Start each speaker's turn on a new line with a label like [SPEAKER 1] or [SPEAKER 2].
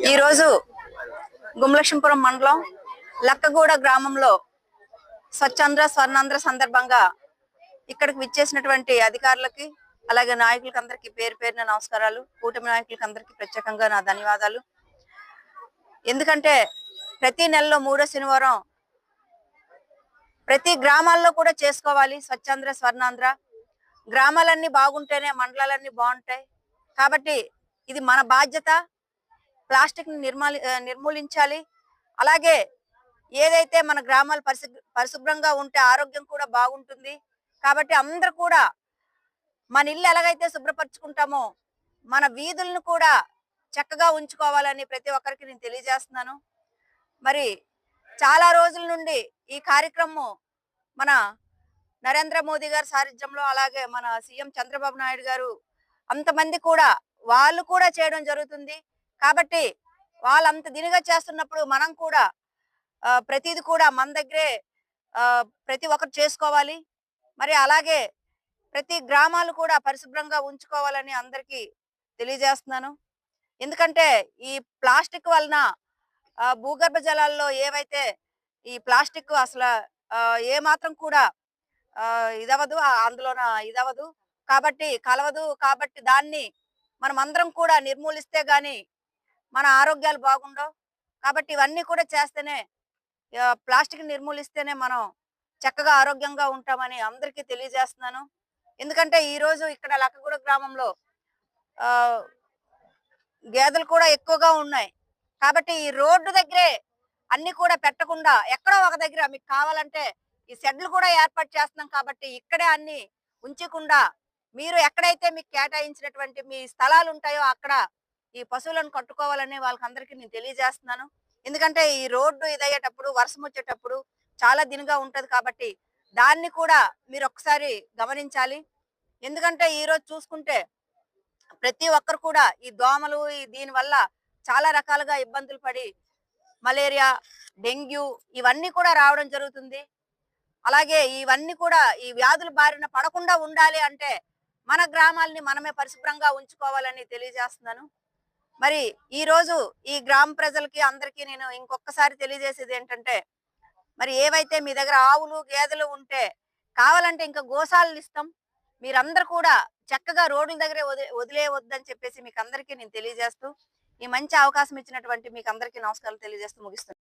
[SPEAKER 1] ఈరోజు గుమలక్ష్మీపురం మండలం లక్కగూడ గ్రామంలో స్వచ్ఛంద్ర స్వర్ణాంధ్ర సందర్భంగా ఇక్కడికి విచ్చేసినటువంటి అధికారులకి అలాగే నాయకులకి అందరికి పేరు పేరున నమస్కారాలు. కూటమి నాయకులకి అందరికి ప్రత్యేకంగా నా ధన్యవాదాలు. ఎందుకంటే ప్రతి నెలలో మూడో శనివారం ప్రతి గ్రామాల్లో కూడా చేసుకోవాలి స్వచ్ఛాంధ్ర స్వర్ణాంధ్ర గ్రామాలన్నీ బాగుంటేనే మండలాలన్నీ బాగుంటాయి. కాబట్టి ఇది మన బాధ్యత. ప్లాస్టిక్ని నిర్మాలి నిర్మూలించాలి. అలాగే ఏదైతే మన గ్రామాలు పరిశుభ్రంగా ఉంటే ఆరోగ్యం కూడా బాగుంటుంది. కాబట్టి అందరూ కూడా మన ఇల్లు ఎలాగైతే శుభ్రపరచుకుంటామో మన వీధులను కూడా చక్కగా ఉంచుకోవాలని ప్రతి ఒక్కరికి నేను తెలియజేస్తున్నాను. మరి చాలా రోజుల నుండి ఈ కార్యక్రమం మన నరేంద్ర మోదీ గారి సారథ్యంలో అలాగే మన సీఎం చంద్రబాబు నాయుడు గారు అంతమంది కూడా వాళ్ళు కూడా చేయడం జరుగుతుంది. కాబట్టి వాళ్ళంత దినిగా చేస్తున్నప్పుడు మనం కూడా ప్రతిది కూడా మన దగ్గరే ఆ, ప్రతి ఒక్కరు చేసుకోవాలి. మరి అలాగే ప్రతి గ్రామాలు కూడా పరిశుభ్రంగా ఉంచుకోవాలని అందరికీ తెలియజేస్తున్నాను. ఎందుకంటే ఈ ప్లాస్టిక్ వలన భూగర్భ జలాల్లో ఏవైతే ఈ ప్లాస్టిక్ అసలు ఆ, ఏ మాత్రం కూడా ఇదవదు అందులోన ఇదవదు కాబట్టి కలవదు కాబట్టి దాన్ని మనం అందరం కూడా నిర్మూలిస్తే గాని మన ఆరోగ్యాలు బాగుండవు. కాబట్టి ఇవన్నీ కూడా చేస్తేనే ప్లాస్టిక్ నిర్మూలిస్తేనే మనం చక్కగా ఆరోగ్యంగా ఉంటామని అందరికీ తెలియజేస్తున్నాను. ఎందుకంటే ఈ రోజు ఇక్కడ లక్కగూడ గ్రామంలో ఆ గేదెలు కూడా ఎక్కువగా ఉన్నాయి. కాబట్టి ఈ రోడ్డు దగ్గరే అన్ని కూడా పెట్టకుండా ఎక్కడో ఒక దగ్గర మీకు కావాలంటే ఈ షెడ్లు కూడా ఏర్పాటు చేస్తున్నాం కాబట్టి ఇక్కడే అన్ని ఉంచకుండా మీరు ఎక్కడైతే మీకు కేటాయించినటువంటి మీ స్థలాలు ఉంటాయో అక్కడ ఈ పశువులను కట్టుకోవాలని వాళ్ళకి అందరికి నేను తెలియజేస్తున్నాను. ఎందుకంటే ఈ రోడ్డు ఇదయ్యేటప్పుడు వర్షం వచ్చేటప్పుడు చాలా దినుగా ఉంటది కాబట్టి దాన్ని కూడా మీరు ఒకసారి గమనించాలి. ఎందుకంటే ఈ రోజు చూసుకుంటే ప్రతి ఒక్కరు కూడా ఈ దోమలు ఈ దీని వల్ల చాలా రకాలుగా ఇబ్బందులు పడి మలేరియా డెంగ్యూ ఇవన్నీ కూడా రావడం జరుగుతుంది. అలాగే ఇవన్నీ కూడా ఈ వ్యాధుల బారిన పడకుండా ఉండాలి అంటే మన గ్రామాల్ని మనమే పరిశుభ్రంగా ఉంచుకోవాలని తెలియజేస్తున్నాను. మరి ఈ రోజు ఈ గ్రామ ప్రజలకి అందరికీ నేను ఇంకొకసారి తెలియజేసేది ఏంటంటే మరి ఏవైతే మీ దగ్గర ఆవులు గేదెలు ఉంటే కావాలంటే ఇంకా గోశాలను ఇస్తాం. మీరందరూ కూడా చక్కగా రోడ్ల దగ్గరే వదిలే వదిలేయవద్దని చెప్పేసి మీకు అందరికీ నేను తెలియజేస్తూ ఈ మంచి అవకాశం ఇచ్చినటువంటి మీకు అందరికీ నమస్కారాలు తెలియజేస్తూ ముగిస్తున్నాను.